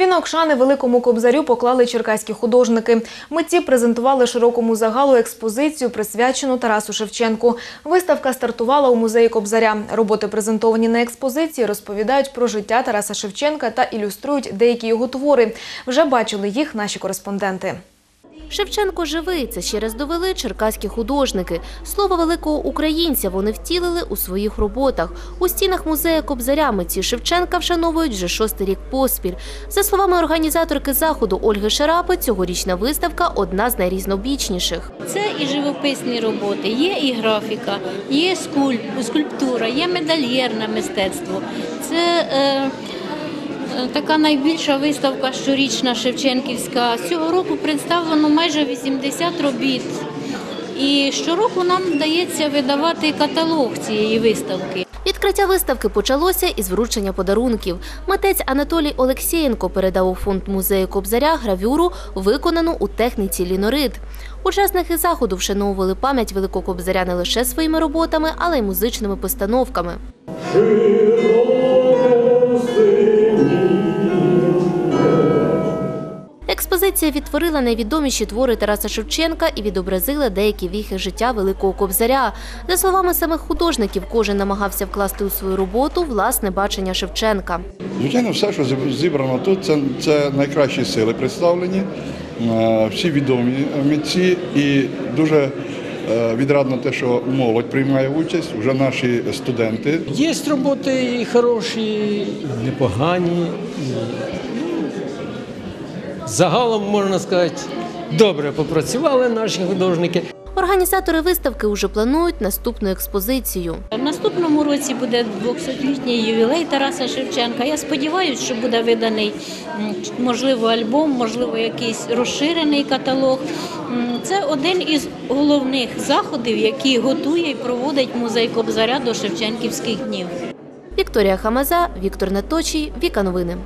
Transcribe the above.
Вінок шани великому кобзарю поклали черкаські художники. Митці презентували широкому загалу експозицію, присвячену Тарасу Шевченку. Виставка стартувала у музеї Кобзаря. Роботи, презентовані на експозиції, розповідають про життя Тараса Шевченка та ілюструють деякі його твори. Вже бачили їх наші кореспонденти. Шевченко живий. Це ще раз довели черкаські художники. Слово великого українця вони втілили у своїх роботах. У стінах музею Кобзаря митці Шевченка вшановують вже шостий рік поспіль. За словами організаторки заходу Ольги Шарапи, цьогорічна виставка одна з найрізнобічніших. Це і живописні роботи, є і графіка, є скульп- скульптура, є медальєрне мистецтво. Це е, така найбільша виставка щорічна Шевченківська. Цього року представлено майже 80 робіт. І щороку нам вдається видавати каталог цієї виставки. Відкриття виставки почалося із вручення подарунків. Митець Анатолій Олексєєнко передав у фонд музею Кобзаря гравюру, виконану у техніці лінорит. Учасники заходу вшановували пам'ять Великого Кобзаря не лише своїми роботами, але й музичними постановками. Експозиція відтворила найвідоміші твори Тараса Шевченка і відобразила деякі віхи життя Великого Кобзаря. За словами самих художників, кожен намагався вкласти у свою роботу власне бачення Шевченка. Звичайно, все, що зібрано тут, це, це найкращі сили представлені, е, всі відомі митці і дуже е, відрадно те, що молодь приймає участь, вже наші студенти. Є роботи і хороші, і непогані. Загалом можна сказати, добре попрацювали наші художники. Організатори виставки вже планують наступну експозицію. В наступному році буде 200-літній ювілей Тараса Шевченка. Я сподіваюся, що буде виданий можливо альбом, можливо, якийсь розширений каталог. Це один із головних заходів, які готує і проводить музей Кобзаря до Шевченківських днів. Вікторія Хамаза, Віктор Наточій, Віка Новини.